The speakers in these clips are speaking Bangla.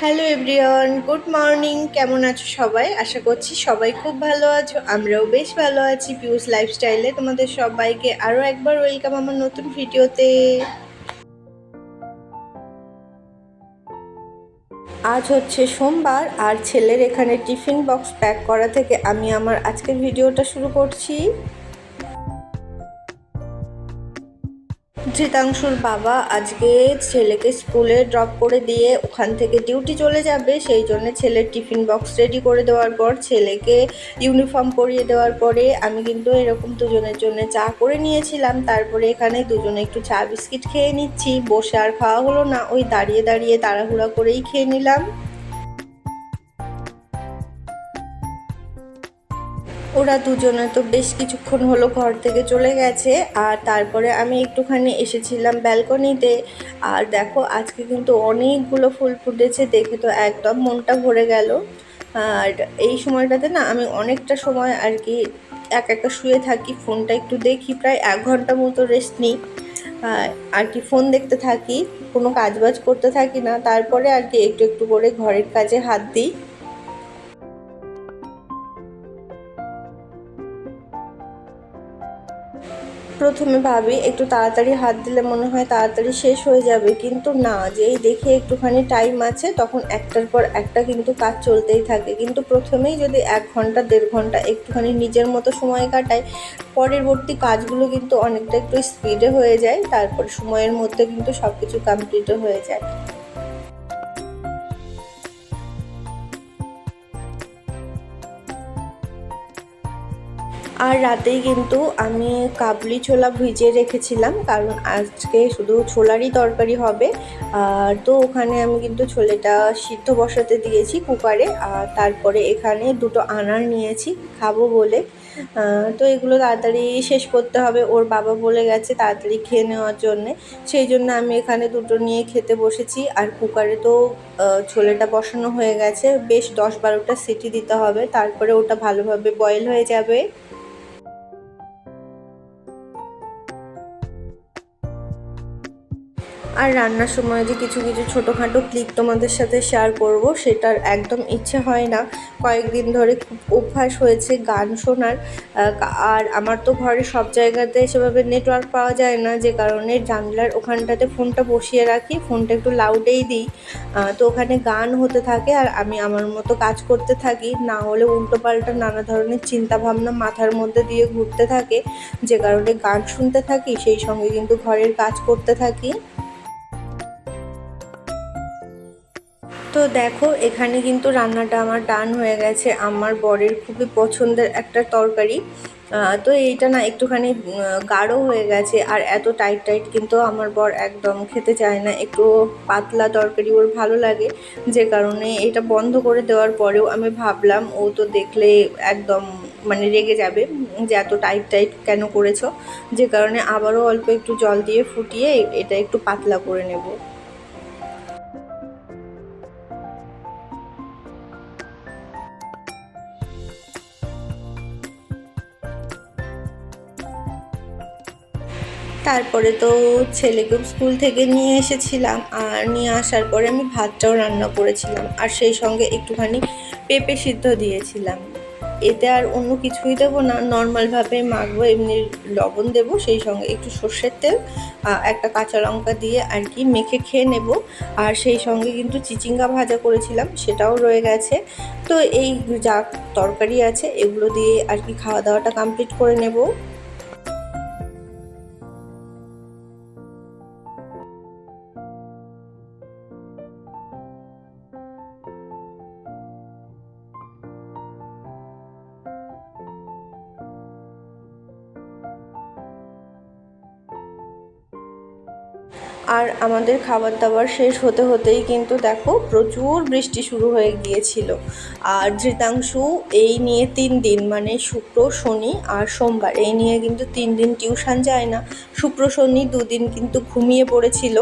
Hello everyone, good morning. কেমন আছো সবাই? আশা করছি সবাই খুব ভালো আছো। আমরাও বেশ ভালো আছি পিউস লাইফস্টাইলে। তোমাদের সবাইকে আরও একবার ওয়েলকাম আমার নতুন ভিডিওতে। আজ হচ্ছে সোমবার, আর ছেলের এখানে টিফিন বক্স প্যাক করা থেকে আমি আমার আজকের ভিডিওটা শুরু করছি। ধৃতাংশুর বাবা আজকে ছেলেকে স্কুলে ড্রপ করে দিয়ে ওখান থেকে ডিউটি চলে যাবে, সেই জন্য ছেলের টিফিন বক্স রেডি করে দেওয়ার পর, ছেলেকে ইউনিফর্ম পরিয়ে দেওয়ার পরে আমি কিন্তু এরকম দুজনের জন্য চা করে নিয়েছিলাম। তারপরে এখানে দুজনে একটু চা বিস্কিট খেয়ে নিচ্ছি, বসে আর খাওয়া হলো না, ওই দাঁড়িয়ে দাঁড়িয়ে তাড়াহুড়া করেই খেয়ে নিলাম। ওরা দুজনে তো বেশ কিছুক্ষণ হলো ঘর থেকে চলে গেছে, আর তারপরে আমি একটুখানি এসেছিলাম ব্যালকনিতে। আর দেখো, আজকে কিন্তু অনেকগুলো ফুল ফুটেছে, দেখে তো একদম মনটা ভরে গেল। আর এই সময়টাতে না, আমি অনেকটা সময় আর কি এক একা শুয়ে থাকি, ফোনটা একটু দেখি, প্রায় এক ঘণ্টা মতো রেস্ট নিই। আর কি ফোন দেখতে থাকি, কোনো কাজবাজ করতে থাকি না, তারপরে আর কি একটু একটু করে ঘরের কাজে হাত দিই। প্রথমে ভাবি, একটু তাড়াতাড়ি হাত দিলে মনে হয় তাড়াতাড়ি শেষ হয়ে যাবে। কিন্তু না যেই দেখে একটুখানি টাইম আছে, তখন একটার পর একটা কিন্তু কাজ চলতেই থাকে। কিন্তু প্রথমেই যদি এক ঘণ্টা, দেড় ঘণ্টা একটুখানি নিজের মতো সময় কাটায় পরবর্তী কাজগুলো কিন্তু অনেকটা একটু স্পিডে হয়ে যায়, তারপর সময়ের মধ্যে কিন্তু সব কিছু কমপ্লিটও হয়ে যায়। আর রাতেই কিন্তু আমি কাবলি ছোলা ভিজিয়ে রেখেছিলাম, কারণ আজকে শুধু ছোলারই তরকারি হবে। আর তো ওখানে আমি কিন্তু ছোলেটা সিদ্ধ বসাতে দিয়েছি কুকারে, আর তারপরে এখানে দুটো আনার নিয়েছি, খাব বলে। তো এগুলো তাড়াতাড়ি শেষ করতে হবে, ওর বাবা বলে গেছে তাড়াতাড়ি খেয়ে নেওয়ার জন্যে। সেই জন্য আমি এখানে দুটো নিয়ে খেতে বসেছি, আর কুকারে তো ছোলেটা বসানো হয়ে গেছে, বেশ দশ বারোটা সিটি দিতে হবে, তারপরে ওটা ভালোভাবে বয়েল হয়ে যাবে। আর রান্নার সময় যে কিছু কিছু ছোটোখাটো ক্লিক তোমাদের সাথে শেয়ার করব, সেটার একদম ইচ্ছে হয় না। কয়েকদিন ধরে খুব অভ্যাস হয়েছে গান শোনার। আর আমার তো ঘরে সব জায়গাতে সেভাবে নেটওয়ার্ক পাওয়া যায় না, যে কারণে জানলার ওখানটাতে ফোনটা বসিয়ে রাখি ফোনটা একটু লাউডেই দিই। তো ওখানে গান হতে থাকে আর আমি আমার মতো কাজ করতে থাকি। না হলে উল্টো পাল্টা নানা ধরনের চিন্তা ভাবনা মাথার মধ্যে দিয়ে ঘুরতে থাকে। যে কারণে গান শুনতে থাকি, সেই সঙ্গে কিন্তু ঘরের কাজ করতে থাকি। তো দেখো, এখানে কিন্তু রান্নাটা আমার ডান হয়ে গেছে। আমার বরের খুবই পছন্দের একটা তরকারি। তো এইটা না একটুখানি গাঢ় হয়ে গেছে আর এত টাইট টাইট কিন্তু আমার বর একদম খেতে চায় না। একটু পাতলা তরকারি ওর ভালো লাগে। যে কারণে এটা বন্ধ করে দেওয়ার পরেও আমি ভাবলাম, ও তো দেখলে একদম মানে রেগে যাবে, যে এত টাইট টাইট কেন করেছ? যে কারণে আবারও অল্প একটু জল দিয়ে ফুটিয়ে এটা একটু পাতলা করে নেব। তারপরে তো ছেলেকেও স্কুল থেকে নিয়ে এসেছিলাম, আর নিয়ে আসার পরে আমি ভাতটাও রান্না করেছিলাম, আর সেই সঙ্গে একটুখানি পেঁপে সিদ্ধ দিয়েছিলাম। এতে আর অন্য কিছুই দেবো না নর্মালভাবে মাখবো, এমনি লবণ দেবো, সেই সঙ্গে একটু সর্ষের তেল একটা কাঁচা লঙ্কা দিয়ে আর কি মেখে খেয়ে নেব। আর সেই সঙ্গে কিন্তু চিচিঙ্গা ভাজা করেছিলাম, সেটাও রয়ে গেছে। তো এই যা তরকারি আছে, এগুলো দিয়ে আর কি খাওয়া দাওয়াটা কমপ্লিট করে নেব। আর আমাদের খাবার দাবার শেষ হতে হতেই কিন্তু দেখো প্রচুর বৃষ্টি শুরু হয়ে গিয়েছিল। আর ধৃতাংশু এই নিয়ে তিন দিন মানে শুক্র, শনি আর সোমবার, এই নিয়ে কিন্তু তিন দিন টিউশন যায় না। শুক্র, শনি দুদিন কিন্তু ঘুমিয়ে পড়েছিল।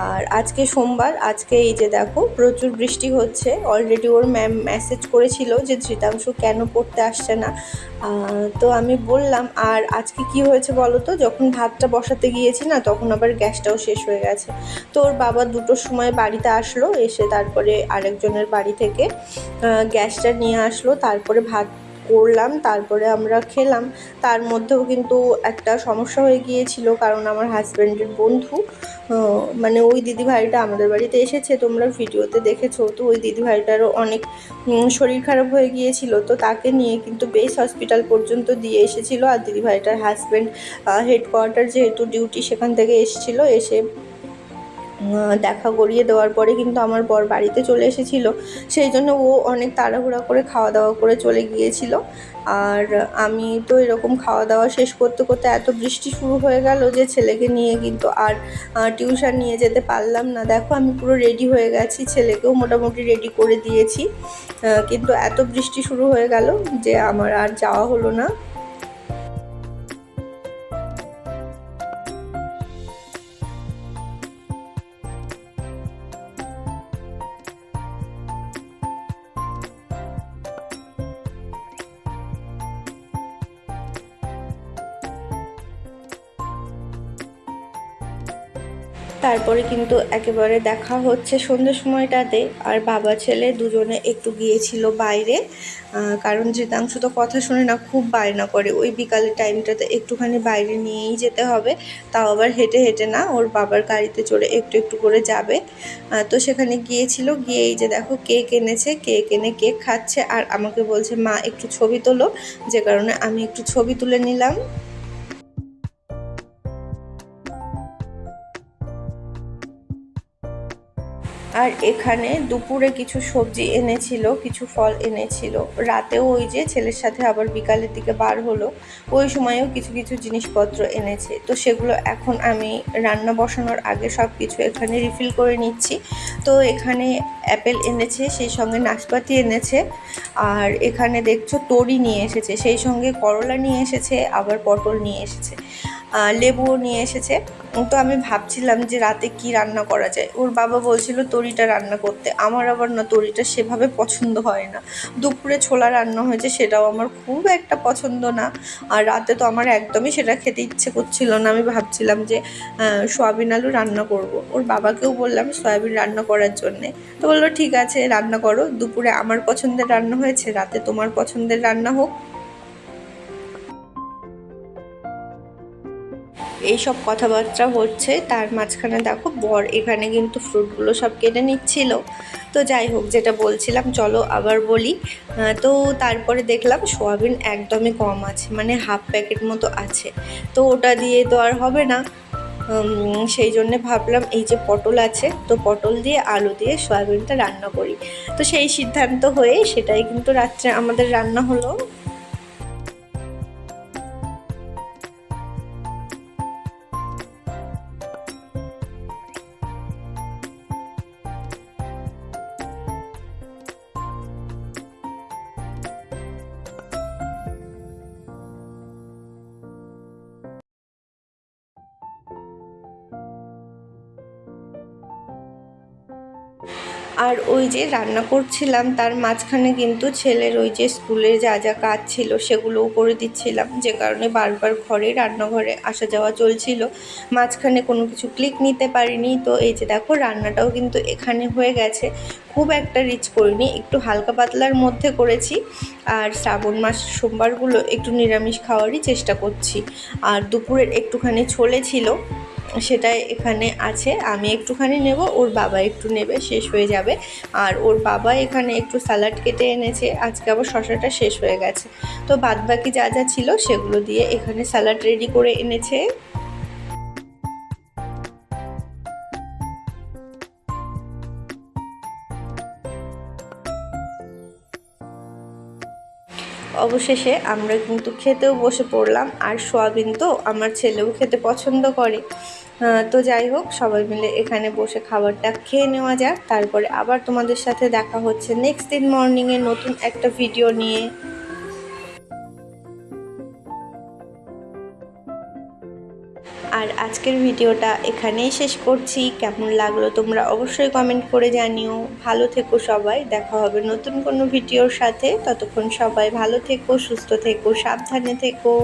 আর আজকে সোমবার, আজকে এই যে দেখো, প্রচুর বৃষ্টি হচ্ছে। অলরেডি ওর ম্যাম মেসেজ করেছিল যে ধৃতাংশু কেন পড়তে আসছে না। তো আমি বললাম, আর আজকে কি হয়েছে বলো তো? যখন ভাতটা বসাতে গিয়েছি না, তখন আবার গ্যাসটাও শেষ হয়ে গেছে। তো ওর বাবা দুটোর সময় বাড়িতে আসলো, এসে তারপরে আরেকজনের বাড়ি থেকে গ্যাসটা নিয়ে আসলো, তারপরে ভাত করলাম, তারপরে আমরা খেলাম। তার মধ্যেও কিন্তু একটা সমস্যা হয়ে গিয়েছিল, কারণ আমার হাজব্যান্ডের বন্ধু মানে ওই দিদি ভাইটা আমাদের বাড়িতে এসেছে, তোমরা ভিডিওতে দেখেছ, তো ওই দিদি ভাইটারও অনেক শরীর খারাপ হয়ে গিয়েছিল, তো তাকে নিয়ে কিন্তু বেস হসপিটাল পর্যন্ত দিয়ে এসেছিল। আর দিদি ভাইটার হাজব্যান্ড হেডকোয়ার্টার যেহেতু ডিউটি সেখান থেকে এসেছিল, এসে দেখা করিয়ে দেওয়ার পরে কিন্তু আমার বর বাড়িতে চলে এসেছিল। সেই জন্য ও অনেক তাড়াহুড়া করে খাওয়া দাওয়া করে চলে গিয়েছিল। আর আমি তো এরকম খাওয়া দাওয়া শেষ করতে করতে এত বৃষ্টি শুরু হয়ে গেল যে ছেলেকে নিয়ে কিন্তু আর টিউশন নিয়ে যেতে পারলাম না। দেখো আমি পুরো রেডি হয়ে গেছি, ছেলেকেও মোটামুটি রেডি করে দিয়েছি। কিন্তু এত বৃষ্টি শুরু হয়ে গেল যে আমার আর যাওয়া হলো না। তারপরে কিন্তু একেবারে দেখা হচ্ছে সন্ধ্যের সময়টাতে। আর বাবা ছেলে দুজনে একটু গিয়েছিল বাইরে। কারণ জিতাংশু তো কথা শুনে না, খুব বায়না করে। ওই বিকালের টাইমটাতে একটুখানি বাইরে নিয়েই যেতে হবে। তাও আবার হেঁটে হেঁটে না, ওর বাবার গাড়িতে চড়ে একটু একটু করে যাবে। তো সেখানে গিয়েছিল, গিয়ে এই যে দেখো কেক এনেছে, কেক এনে কেক খাচ্ছে। আর আমাকে বলছে, মা, একটু ছবি তোলো। যে কারণে আমি একটু ছবি তুলে নিলাম। আর এখানে দুপুরে কিছু সবজি এনেছিল, কিছু ফল এনেছিল। রাতেও ওই যে ছেলের সাথে আবার বিকালের দিকে বার হলো, ওই সময়েও কিছু কিছু জিনিসপত্র এনেছে। তো সেগুলো এখন আমি রান্না বসানোর আগে সব কিছু এখানে রিফিল করে নিচ্ছি। তো এখানে অ্যাপেল এনেছে, সেই সঙ্গে নাশপাতি এনেছে, আর এখানে দেখছ তরি নিয়ে এসেছে, সেই সঙ্গে করলা নিয়ে এসেছে, আবার পটল নিয়ে এসেছে। লেবুও নিয়ে এসেছে। তো আমি ভাবছিলাম যে রাতে কি রান্না করা যায়। ওর বাবা বলছিল তরিটা রান্না করতে। আমার আবার না তরিটা সেভাবে পছন্দ হয় না। দুপুরে ছোলা রান্না হয়েছে সেটাও আমার খুব একটা পছন্দ না। আর রাতে তো আমার একদমই সেটা খেতে ইচ্ছে করছিল না। আমি ভাবছিলাম যে সয়াবিন আলু রান্না করব। ওর বাবাকেও বললাম সয়াবিন রান্না করার জন্যে। তো বলল, ঠিক আছে, রান্না করো। দুপুরে আমার পছন্দের রান্না হয়েছে, রাতে তোমার পছন্দের রান্না হোক। এইসব কথাবার্তা হচ্ছে, তার মাঝখানে দেখো বর এখানে কিন্তু ফ্রুটগুলো সব কেটে নিচ্ছিল। তো যাই হোক, যেটা বলছিলাম, চলো আবার বলি। তো তারপরে দেখলাম সোয়াবিন একদমই কম আছে মানে হাফ প্যাকেট মতো আছে। তো ওটা দিয়ে তো আর হবে না। সেই জন্যে ভাবলাম এই যে পটল আছে, তো পটল দিয়ে আলু দিয়ে সয়াবিনটা রান্না করি। তো সেই সিদ্ধান্ত হয়ে সেটাই কিন্তু রাত্রে আমাদের রান্না হলো। আর ওই যে রান্না করছিলাম, তার মাঝখানে কিন্তু ছেলের ওই যে স্কুলে যা যা কাজ ছিল সেগুলোও করে দিচ্ছিলাম। যে কারণে বারবার ঘরে, রান্নাঘরে আসা যাওয়া চলছিল। মাঝখানে কোনো কিছু ক্লিক নিতে পারিনি। তো এই যে দেখো, রান্নাটাও কিন্তু এখানে হয়ে গেছে। খুব একটা রিচ করিনি, একটু হালকা পাতলার মধ্যে করেছি। আর শ্রাবণ মাস সোমবারগুলো একটু নিরামিষ খাওয়ারই চেষ্টা করছি। আর দুপুরের একটুখানি ছোলে ছিল। সেটাই এখানে আছে। আমি একটুখানি নেব, ওর বাবা একটু নেবে, শেষ হয়ে যাবে। আর ওর বাবা এখানে একটু স্যালাড কেটে এনেছে, আজকে আবার শশাটা শেষ হয়ে গেছে। তো বাদ বাকি যা যা ছিল সেগুলো দিয়ে এখানে স্যালাড রেডি করে এনেছে। অবশেষে আমরা কিন্তু খেতেও বসে পড়লাম। আর সোয়াবিন তো আমার ছেলেও খেতে পছন্দ করে। তো যাই হোক, সবাই মিলে এখানে বসে খাবারটা খেয়ে নেওয়া যাক। তারপরে আবার তোমাদের সাথে দেখা হচ্ছে নেক্সট দিন মর্নিংয়ে নতুন একটা ভিডিও নিয়ে। আর আজকের ভিডিওটা এখানেই শেষ করছি। কেমন লাগল তোমরা অবশ্যই কমেন্ট করে জানিও। ভালো থেকো সবাই, দেখা হবে নতুন কোনো ভিডিওর সাথে। ততক্ষণ সবাই ভালো থেকো, সুস্থ থেকো, সাবধানে থেকো।